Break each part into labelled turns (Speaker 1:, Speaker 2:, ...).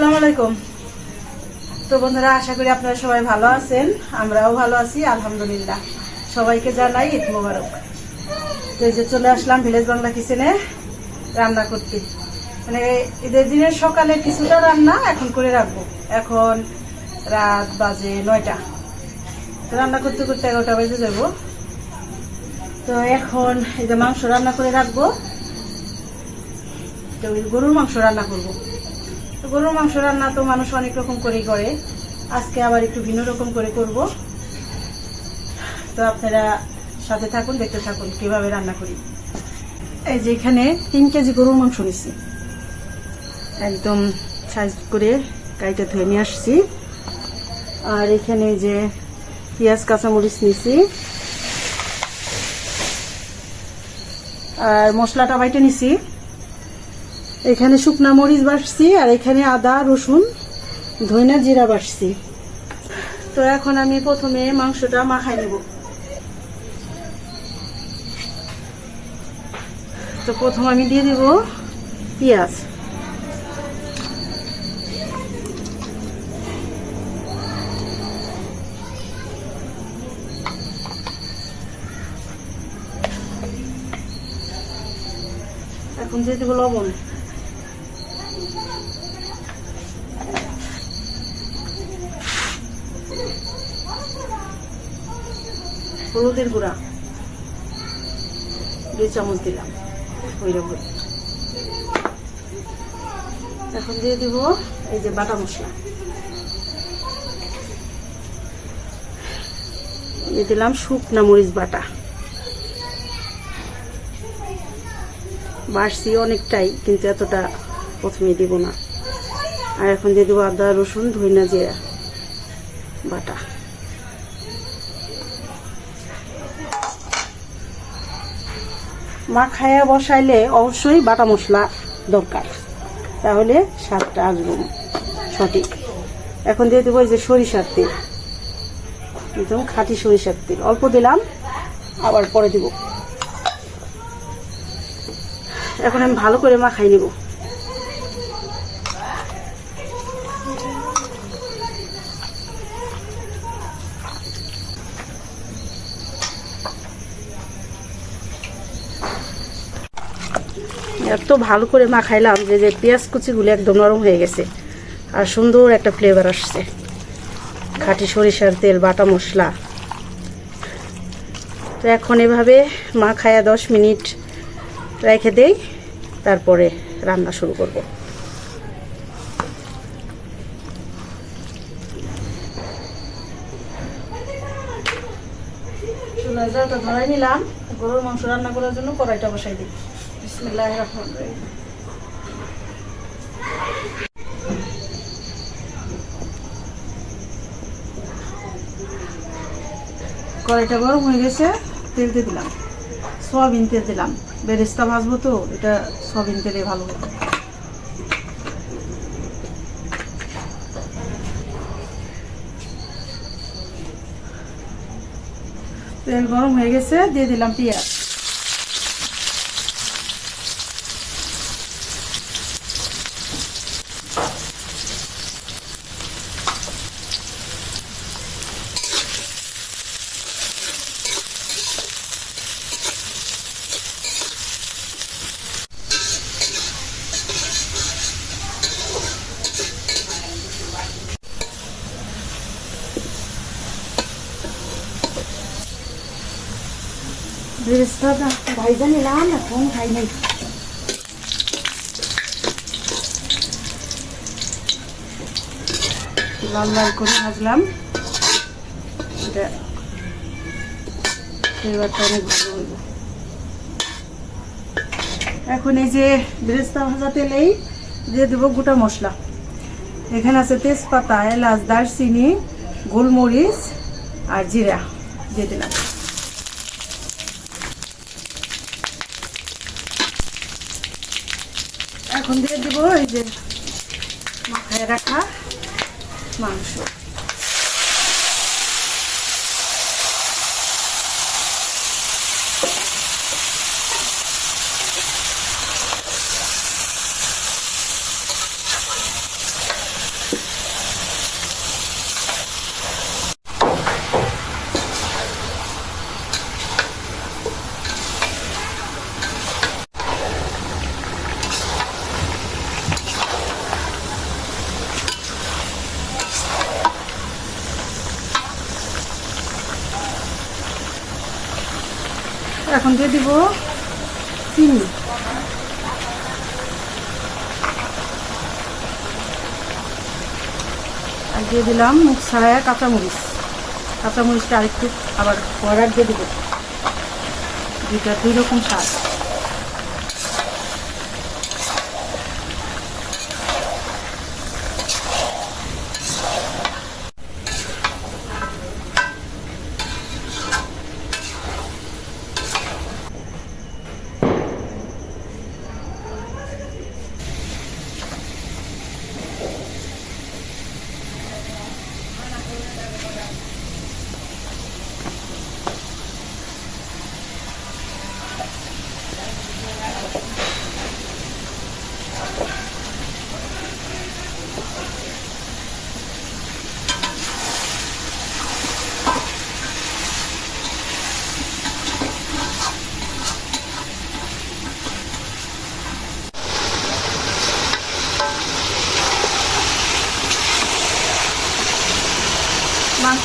Speaker 1: আসসালামু আলাইকুম। তো বন্ধুরা, আশা করি আপনারা সবাই ভালো আছেন। আমরাও ভালো আছি, আলহামদুলিল্লাহ। সবাইকে জানাই ঈদ মোবারক। তো এই যে চলে আসলাম ভিলেজ বাংলা কিচেনে রান্না করতে। মানে ঈদের দিনের সকালে কিছুটা রান্না এখন করে রাখব। এখন রাত বাজে নয়টা। রান্না করতে করতে এগারোটা বাজে যাব। তো এখন এই যে মাংস রান্না করে রাখব। তো গরুর মাংস রান্না করব। তো গরুর মাংস রান্না তো মানুষ অনেক রকম করেই করে। আজকে আবার একটু ভিন্ন রকম করে করব। তো আপনারা সাথে থাকুন, দেখতে থাকুন, কীভাবে রান্না করি। এই যে এখানে তিন কেজি গরুর মাংস নিচ্ছি একদম সাইজ করে কাইটা ধুয়ে নিয়ে আসছি। আর এখানে যে পেঁয়াজ, কাঁচামরিচ নিছি। আর মশলাটা বাইটে নিছি। এখানে শুকনা মরিচ বাটছি আর এখানে আদা, রসুন, ধইনা, জিরা বাটছি। তো এখন আমি প্রথমে মাংসটা মাখাই নেব। তো প্রথম আমি দিয়ে দিব পেঁয়াজ। এখন দিয়ে দিব লবণ। হলুদের গুঁড়া। দুই চামচ দিলাম। ওই রকম। এখন দিয়ে দিব এই যে বাটা মশলা। দিয়ে দিলাম শুকনা মরিচ বাটা। বাড়ছি অনেকটাই, কিন্তু এতটা প্রথমে দিব না। আর এখন দিয়ে দেবো আদা, রসুন, ধইনা জিরা বাটা। মা খায়া বসাইলে অবশ্যই বাটা মশলা দরকার। তাহলে স্বাদটা আসবে সঠিক। এখন দিয়ে দেবো যে সরিষার তেল। একদম খাঁটি সরিষার তেল। অল্প দিলাম, আবার পরে দেব। এখন আমি ভালো করে মাখাই নেব। এত ভালো করে মাখাইলাম যে যে পেঁয়াজ কুচিগুলো একদম নরম হয়ে গেছে। আর সুন্দর একটা ফ্লেভার আসছে। খাঁটি সরিষার তেল, বাটা মশলা। তো এখন এভাবে মাখায়া দশ মিনিট রেখে দেই, তারপরে রান্না শুরু করব। নিলাম। গরুর মাংস রান্না করার জন্য কড়াইটা বসাই দিই। কড়াইটা গরম হয়ে গেছে, তেল দিয়ে দিলাম। সয়াবিন তেল দিলাম। বেরেস্তা ভাজবো তো, এটা সয়াবিন তেলে ভালো হবে। তেল গরম হয়ে গেছে, দিয়ে দিলাম পেঁয়াজ। বেরেস্তাটা ভাইজা নিলাম এখন খাই নাই। লাল লাল করে ভাজলাম। এখন এই যে বেরেস্তা ভাজা তেলেই দিয়ে দেবো গোটা মশলা। এখানে আছে তেজপাতা, এলাচ, দারচিনি, গোলমরিচ আর জিরা দিয়ে দিলাম। এখন দিয়ে দিব এই যে মাথায় রাখা মাংস। এখন দিয়ে দিব চিনি। আর দিয়ে দিলাম মুখ ছাড়ায় কাঁচামরিচ। কাঁচামরিচটা আরেকটু আবার পরার দিয়ে দেবো। দুইটা দুই রকম স্বাদ।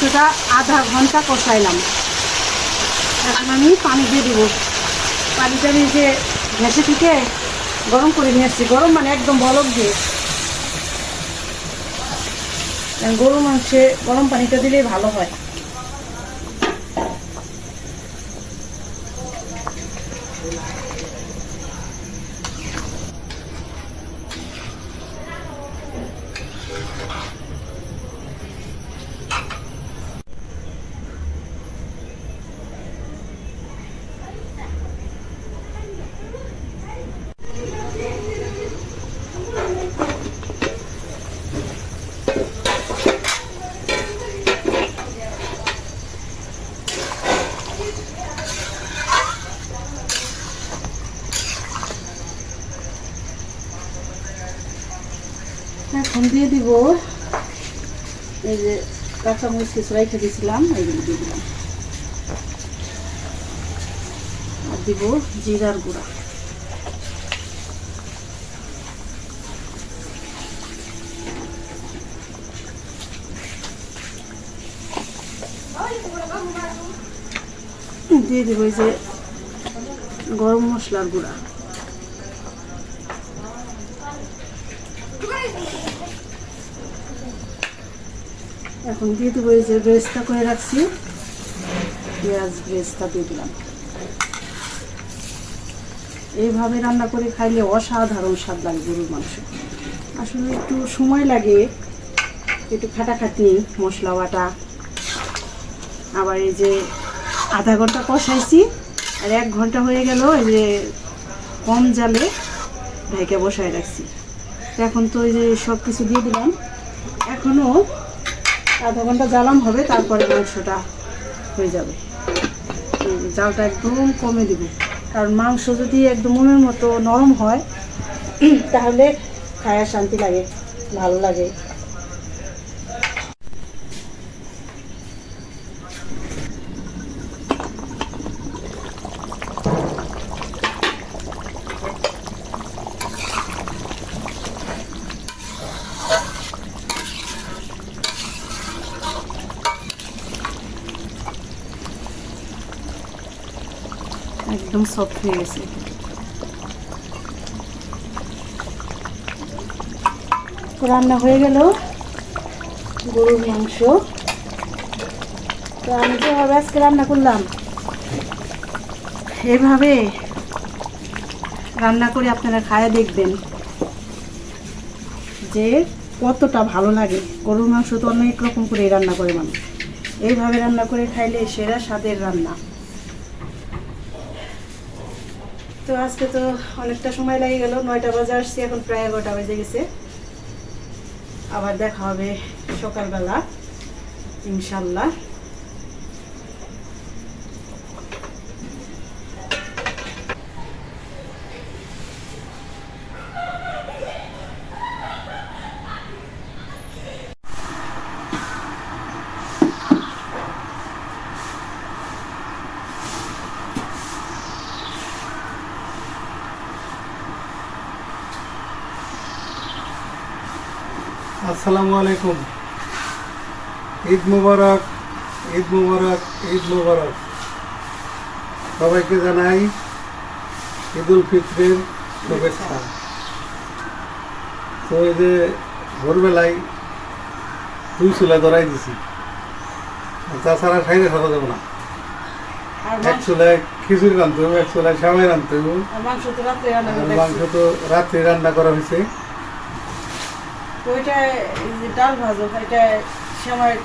Speaker 1: মাংসটা আধা ঘণ্টা কষাইলাম। এখন আমি পানি দিয়ে দিব। পানিটা আমি যে ঘেঁষে থেকে গরম করে নিয়ে আসছি। গরম মানে একদম বলক দিয়ে। গরু মাংসে গরম পানিটা দিলেই ভালো হয় এখন দিয়ে দিব এই যে কাঁচামরিচ কিছু রেখে দিব জিরার গুঁড়া। দিয়ে দিব যে গরম মশলার গুঁড়া। এখন দিয়ে দেবো এই যে ব্রেস্তা করে রাখছি। পেঁয়াজ ব্রেস্তা দিয়ে দিলাম। এইভাবে রান্না করে খাইলে অসাধারণ স্বাদ লাগে গরুর মাংস। আসলে একটু সময় লাগে, একটু খাটাখাটনি, মশলা বাটা। আবার এই যে আধা ঘণ্টা কষাইছি, আর এক ঘণ্টা হয়ে গেল এই যে কম জালে ঢেকে বসায় রাখছি। এখন তো এই যে সব কিছু দিয়ে দিলাম। এখনও আধা ঘণ্টা জ্বালাম হবে, তারপরে মাংসটা হয়ে যাবে। জালটা একদম কমে দেব। কারণ মাংস যদি একদম মনের মতো নরম হয়, তাহলে খায়া শান্তি লাগে, ভালো লাগে। একদম সফট হয়ে গেছে। রান্না হয়ে গেল। গরুর মাংস। তো আমি যেভাবে আজকে রান্না করলাম, এভাবে রান্না করে আপনারা খায় দেখবেন যে কতটা ভালো লাগে। গরুর মাংস তো অনেক রকম করে রান্না করে মানুষ। এইভাবে রান্না করে খাইলে সেরা স্বাদের রান্না তো আজকে তো অনেকটা সময় লাগে গেল, নয়টা বাজে আসছি, এখন প্রায় এগারোটা বাজে গেছে। আবার দেখা হবে সকালবেলা, ইনশাল্লাহ।
Speaker 2: আসসালামু আলাইকুম। ঈদ মুবারক ঈদ মুবারক ঈদ মুবারক। সবাইকে জানাই ঈদ উল ফিত্রের শুভেচ্ছা। তো এই যে ভোরবেলায় দুই চুলা ধরাই দিছি। তাছাড়া খাইতে থাকা যাবে না। এক চুলায় খিচুড়ি রাঁধতে হবে এক চুলায় সামাই রাঁধতে হবে
Speaker 1: মাংস তো রাত্রে রান্না করে
Speaker 2: হয়েছে।
Speaker 1: ওইটা ডাল ভাজো এটা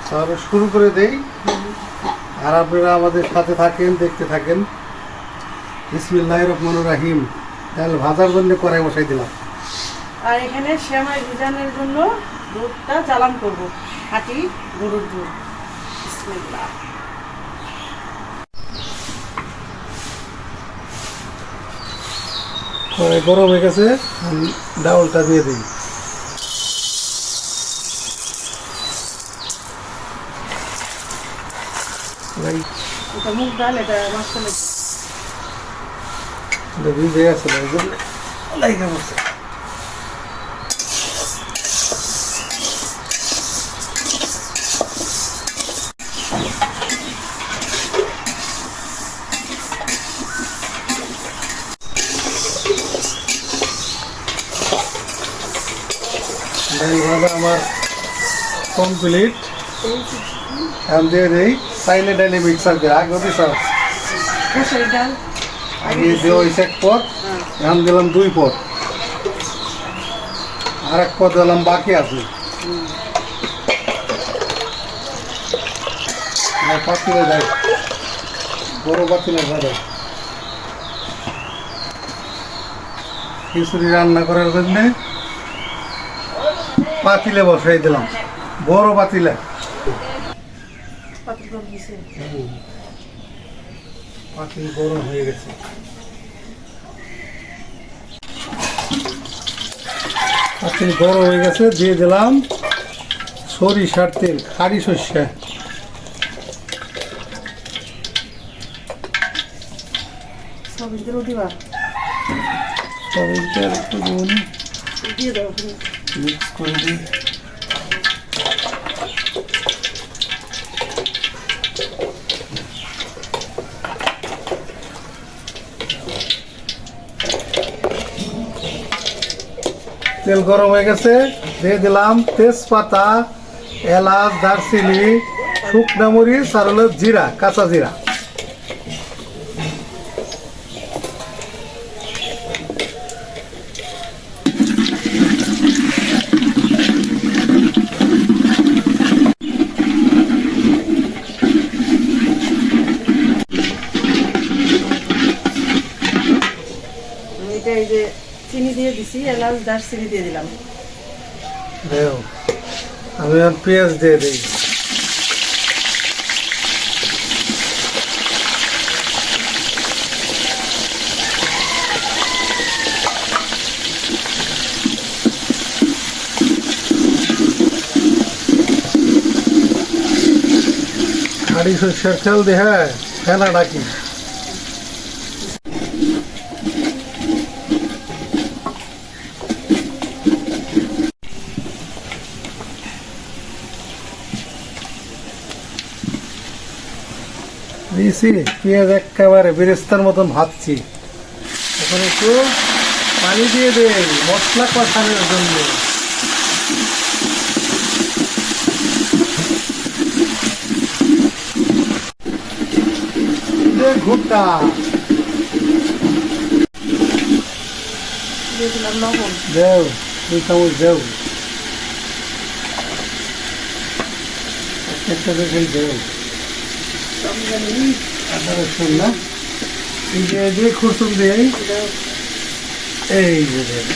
Speaker 2: তাহলে শুরু করে দেই। আর আপনারা আমাদের সাথে থাকেন দেখতে থাকেন। ইসমিল্লাহ রহমান রাহিম। ডাল ভাজার জন্য কড়াই বসাই দিলাম।
Speaker 1: আর এখানে শ্যামাই ভিজানোর জন্য দুধটা চালান করব খাঁটি গরুর দুধ। বিসমিল্লাহ।
Speaker 2: গরম হয়ে গেছে ডাউলটা দিয়ে দিই।
Speaker 1: এটা মুগ ডাল এটা মাঝখানে
Speaker 2: এটা ভিজে গেছে এই জন্য লাইগা পড়ছে। ডাল ভাজা আমার কমপ্লিট এখন দিয়ে দিই। চাইলে ডাইলে মিক্সার করে। আগে দিস
Speaker 1: কষাই ডাল
Speaker 2: আগে দেওয়া হয়েছে এক পথ
Speaker 1: হ্যাঁ।
Speaker 2: এখন দিলাম দুই পথ আর এক পথ দিলাম বাকি আছে। পাতিলে যাই। বড় পাতিলে যাই। খিচুড়ি রান্না করার জন্য পাতিলে বসাই দিলাম। বড় পাতিলে।
Speaker 1: পাতি করে
Speaker 2: পাতিল গরম হয়ে গেছে। পাতিল গরম হয়ে গেছে দিয়ে দিলাম সরিষার তেল খাড়ি সর্ষে।
Speaker 1: দিয়ে দাও।
Speaker 2: মিক্স করে দিই। তেল গরম হয়ে গেছে। দিয়ে দিলাম তেজপাতা, এলাচ, দারচিনি, শুকনা মরিচ আর হলো জিরা, কাঁচা জিরা
Speaker 1: আমি এটা এই যে চিনি দিয়ে দিছি, এলাচ, দারচিনি দিয়ে দিলাম।
Speaker 2: আমি পেঁয়াজ দিয়ে দিই। খাড়ি সরষের তেল দিয়ে হ্যাঁ ফেনা ডাকি। দিয়েছি পেঁয়াজ একেবারে বেরেস্তার মতন ভাজছি। এখন একটু পানি দিয়ে দেই মশলা কষানোর জন্য। ঘুরটা দেও দুই চামচ দেও। একটা দেও।
Speaker 1: সব জানি
Speaker 2: আদা রসুন না এই যে যে খুরসুন দিয়ে
Speaker 1: এটা
Speaker 2: এই যে দেন।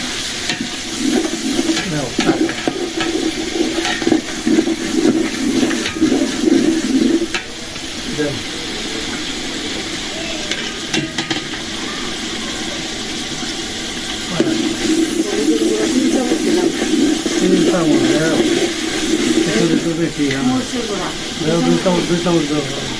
Speaker 2: নাও, থাক। দেন।
Speaker 1: তিন চামচ দিলাম
Speaker 2: তিন চামচ দাও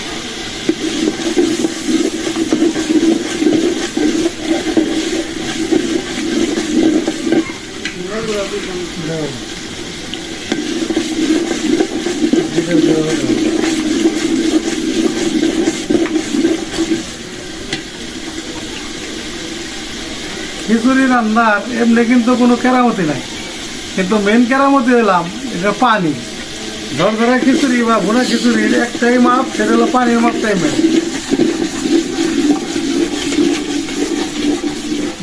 Speaker 2: খিচুড়ি রান্নার এমনি কিন্তু কোনো কেরামতি নাই। কিন্তু মেন কেরামতি হলাম, এটা পানি। ধর ধরা খিচুড়ি বা ভুনা খিচুড়ির একটাই মাপ, সেটা হলো পানির মাপটাই মেন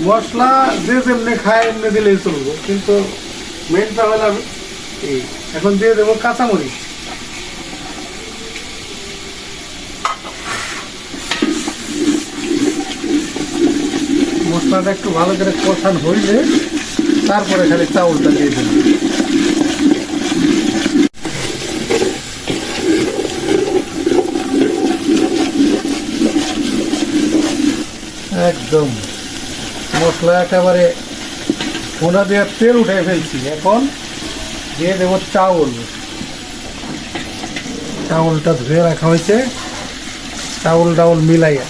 Speaker 2: মশলা যে যেমনি খায়, এমনি দিলেই চলবো। কিন্তু মেনটা হলাম এই, এখন দিয়ে দেবো কাঁচামরিচ। মশলাটা একটু ভালো করে কষান হইলে তারপরে খালি চাউলটা দিয়ে দেবো। একদম। মশলা একেবারে ফোনা দেওয়ার তেল উঠে ফেলছি। এখন দিয়ে দেবো চাউল। চাউলটা ধুয়ে রাখা হয়েছে। চাউল ডাউল মিলাইয়া।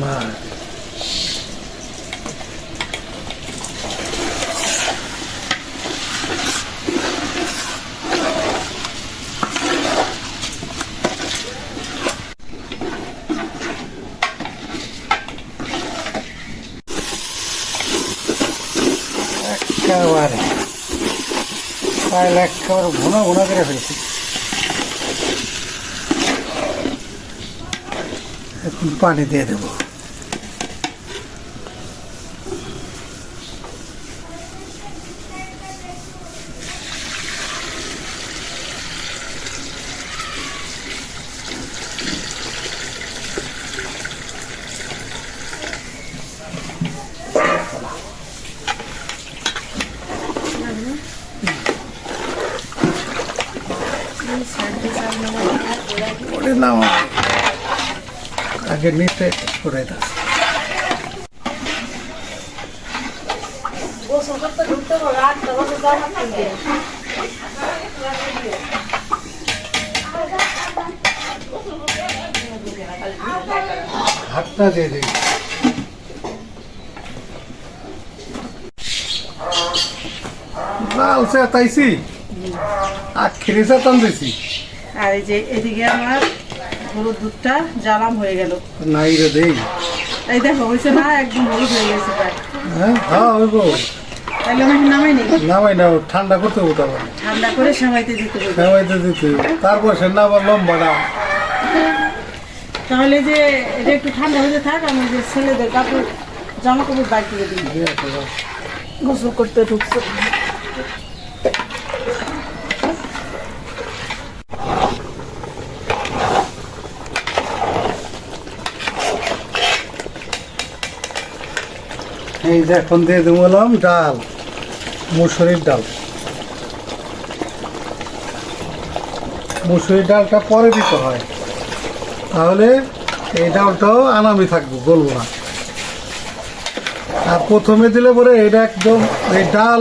Speaker 2: বাস। একেবারে তাহলে একেবারে ঘন ঘন করে ফেলছি। এখন পানি দিয়ে দেবো। ওরে আগে নিচে করে
Speaker 1: খুলবে
Speaker 2: হাতটা দিয়ে দিই লাল সে তাইছি। দিছি।
Speaker 1: আর এই যে এদিকে আমার হলুদ দুধটা হয়ে গেল।
Speaker 2: নাই রে দেই।
Speaker 1: এই দেখো হয়েছে না একদম হলুদ হয়ে গেছে প্রায়।
Speaker 2: হ্যাঁ হ্যাঁ হইব।
Speaker 1: তাহলে আমি নামাই নি?
Speaker 2: নামাই না ঠান্ডা করতে আবার
Speaker 1: ঠান্ডা করে দিতে হবে।
Speaker 2: দিতে তারপর সে না আবার লম্বাটা।
Speaker 1: তাহলে যে এটা একটু ঠান্ডা হতে থাক আমি যে ছেলেদের কাপড় জামা কাপড় বাইর করে দিই। গোসল করতে ঢুকছে।
Speaker 2: এই যে এখন দিয়ে দেবো হলাম ডাল, মুসুরির ডাল। মুসুরির ডালটা পরে দিতে হয়। তাহলে এই ডালটাও আনামি থাকব, গলবো না। আর প্রথমে দিলে পরে এটা একদম এই ডাল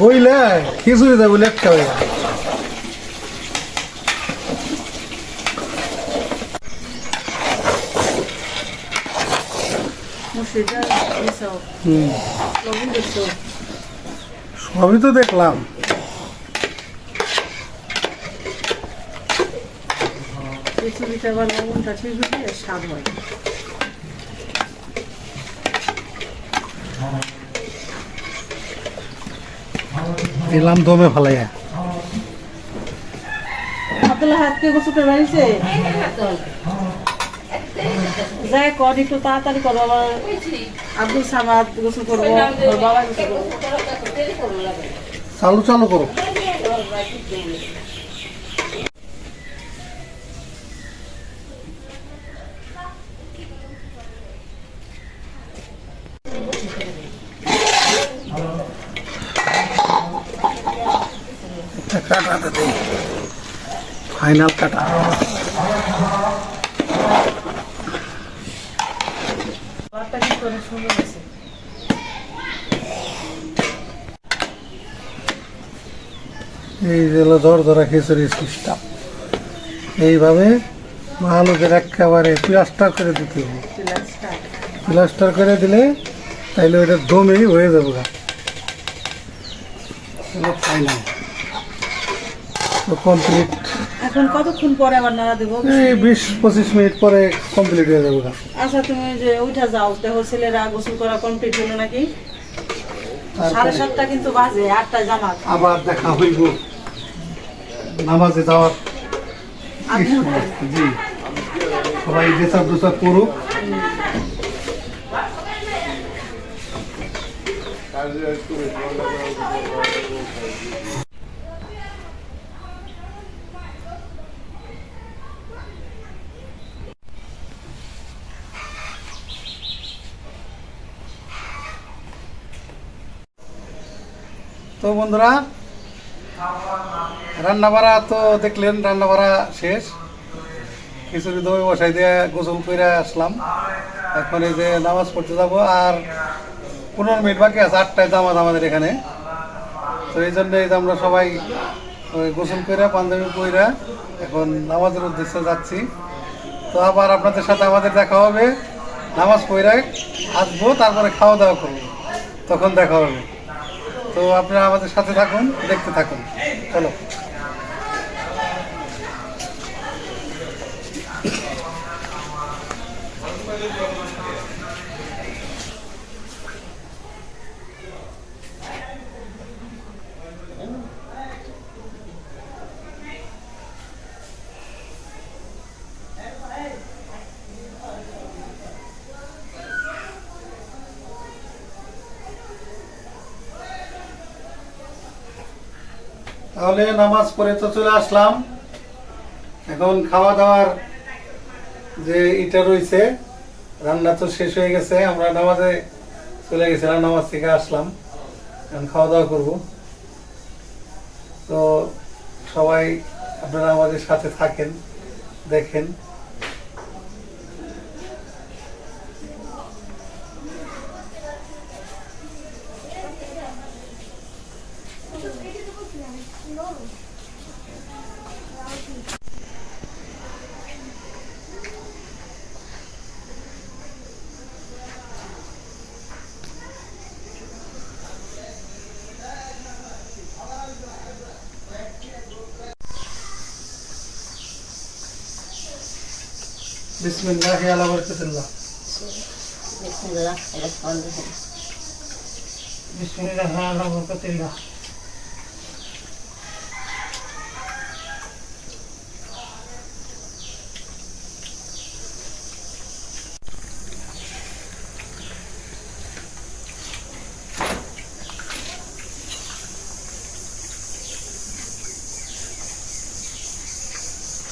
Speaker 2: গইলে খিচুড়ি দেবো লেটকা হয়ে যায়।
Speaker 1: মুসিটা এসব
Speaker 2: হুম
Speaker 1: লবণ দেখছ
Speaker 2: সবই তো দেখলাম।
Speaker 1: খিচুড়িতে আবার লবণটা ঠিক হলে স্বাদ হয়।
Speaker 2: দিলাম দমে ফালাইয়া।
Speaker 1: আব্দুল্লাহ হাতকে গোসল করে বাড়িছে? যাই কর একটু তাড়াতাড়ি করব আবার আব্দুল সামাদ গোসল করব ওর বাবা গোসল
Speaker 2: চালু চালু করো। একটা কাটাতে দেই। ফাইনাল কাটা।
Speaker 1: অনেক সুন্দর হয়েছে।
Speaker 2: এই হলো ধর ধরা খিচুড়ি সিস্টেম। এইভাবে করে একেবারে প্লাস্টার করে দিতে হবে।
Speaker 1: প্লাসটা
Speaker 2: প্লাস্টার করে দিলে তাইলে ওইটা হয়ে যাবে কমপ্লিট
Speaker 1: এখন কতক্ষণ পরে আবার নাড়া দেবো?
Speaker 2: এই বিশ পঁচিশ মিনিট পরে কমপ্লিট হয়ে যাবে।
Speaker 1: আচ্ছা তুমি যে উঠা যাও। দেখো ছেলেরা গোসল করা কমপ্লিট হলো নাকি? সাড়ে সাতটা কিন্তু বাজে আটটা জামাত।
Speaker 2: আবার দেখা হইব। নামাজে যাওয়ার জি। সবাই দেশার দোসার করুক। তো বন্ধুরা। রান্না বাড়া তো দেখলেন রান্না বাড়া শেষ খিচুড়ি দই বসাই দিয়ে গোসল করে আসলাম। এখন এই যে নামাজ পড়তে যাব আর পনেরো মিনিট বাকি আছে, আটটায় জামাত আমাদের এখানে। তো এই জন্য এই যে আমরা সবাই গোসল করে, পাঞ্জাবি পইরা এখন নামাজের উদ্দেশ্যে যাচ্ছি। তো আবার আপনাদের সাথে আমাদের দেখা হবে। নামাজ পইরা আসব, তারপরে খাওয়া দাওয়া করব। তখন দেখা হবে। তো আপনারা আমাদের সাথে থাকুন দেখতে থাকুন। চলো। তাহলে নামাজ পড়ে তো চলে আসলাম। এখন খাওয়া দাওয়ার যে ইটা রয়েছে রান্না তো শেষ হয়ে গেছে, আমরা নামাজে চলে গেছিলাম নামাজ থেকে আসলাম। এখন খাওয়া দাওয়া করব। তো সবাই আপনারা আমাদের সাথে থাকেন, দেখেন। বিসমিল্লাহি আলা বারাকাতুল্লাহ। বিসমিল্লাহি আলা বারাকাতুল্লাহ।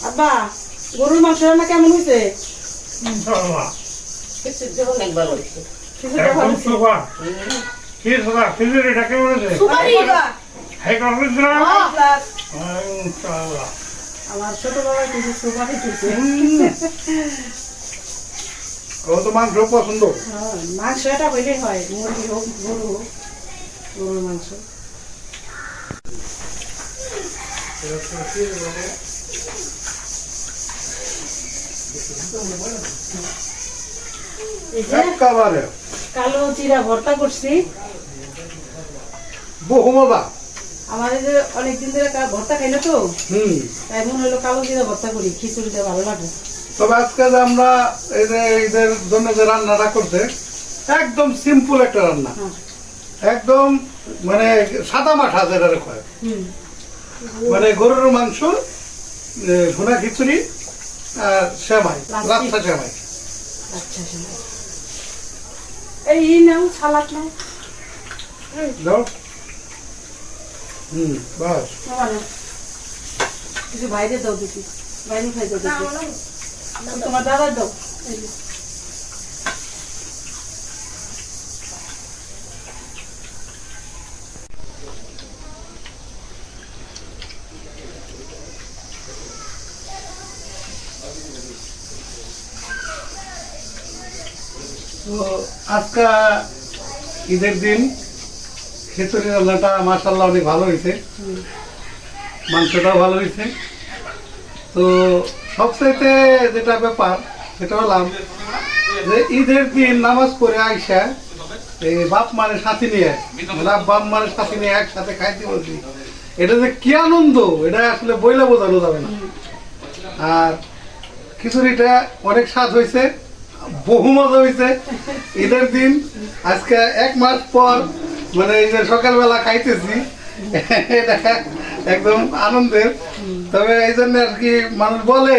Speaker 1: আব্বা গরুর মাংস রান্না কেমন হয়েছে
Speaker 2: ইনশাআল্লাহ
Speaker 1: ভালো হয়েছে।
Speaker 2: কি সদা খিচুড়িটা কেমন আছে হ্যাঁ ইনশাআল্লাহ।
Speaker 1: আমার ছোট বাবা কিছু সুপারি দিচ্ছে
Speaker 2: ও তো মাংস পছন্দ।
Speaker 1: হ্যাঁ, মাংস এটা হইলেই হয় মুরগি হোক গরু হোক গরুর মাংস।
Speaker 2: একেবারে।
Speaker 1: কালো জিরা ভর্তা করছি।
Speaker 2: বহু মজা
Speaker 1: আমার যে অনেকদিন ধরে ভর্তা খাই না তো
Speaker 2: হুম।
Speaker 1: তাই মনে হলো কালো জিরা ভর্তা করি খিচুড়িতে ভালো লাগে।
Speaker 2: তবে আজকে যে আমরা এই যে ঈদের জন্য যে রান্নাটা করছে একদম সিম্পল একটা রান্না।
Speaker 1: হ্যাঁ।
Speaker 2: একদম মানে সাদা মাঠা যেটা কয়। মানে গরুর মাংস ভুনা খিচুড়ি সেমাই
Speaker 1: লাচ্ছা
Speaker 2: সেমাই।
Speaker 1: আচ্ছা। এই নাও সালাদ নাও।
Speaker 2: দাও। হুম বাস।
Speaker 1: নাও। কিছু বাইরে দাও দেখি। বাইরে খাই দাও তোমার দাদা দাও।
Speaker 2: তো আজকে ঈদের দিন খিচুড়ি রান্নাটা মাসাল্লাহ অনেক ভালো হয়েছে। মাংসটাও ভালো হয়েছে। তো সবচাইতে যেটা ব্যাপার, সেটা হলাম যে ঈদের দিন নামাজ পড়ে আইসা এই বাপ মারে সাথে নিয়ে মানে বাপ মারে সাথে নিয়ে একসাথে খাইতে বলছি, এটা যে কি আনন্দ, এটা আসলে বইলে বোঝানো যাবে না। আর খিচুড়িটা অনেক স্বাদ হয়েছে। বহু মজা হয়েছে ঈদের দিন আজকে এক মাস পর মানে এই যে সকালবেলা খাইতেছি এটা একদম আনন্দের। তবে এই জন্য আর কি মানুষ বলে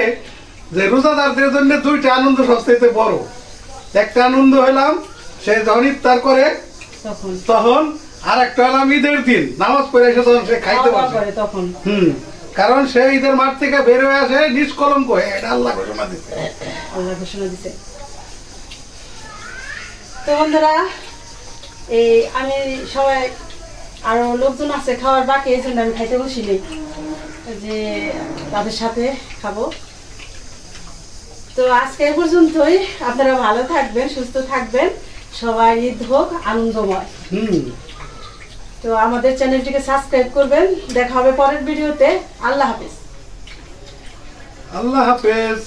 Speaker 2: যে রোজাদারদের জন্য দুইটা আনন্দ সবচেয়ে বড়। একটা আনন্দ হইলাম সে যখন ইফতার করে
Speaker 1: তখন।
Speaker 2: আর একটা হলাম ঈদের দিন। নামাজ পড়ে এসে তখন সে খাইতে
Speaker 1: তখন।
Speaker 2: হুম কারণ সে ঈদের মাঠ থেকে বের হয়ে আসে নিষ্কলঙ্ক। এটা আল্লাহ ঘোষণা দিচ্ছে
Speaker 1: আল্লাহ ঘোষণা দিছে। তো বন্ধুরা এই আমি সবাই আরও লোকজন আছে খাওয়ার বাকি এই জন্য আমি খাইতে বসিনি যে তাদের সাথে খাব। তো আজকে এই পর্যন্তই। আপনারা ভালো থাকবেন সুস্থ থাকবেন। সবাই ঈদ হোক আনন্দময়। তো আমাদের চ্যানেলটিকে সাবস্ক্রাইব করবেন। দেখা হবে পরের ভিডিওতে। আল্লাহ হাফিজ।
Speaker 2: আল্লাহ হাফেজ।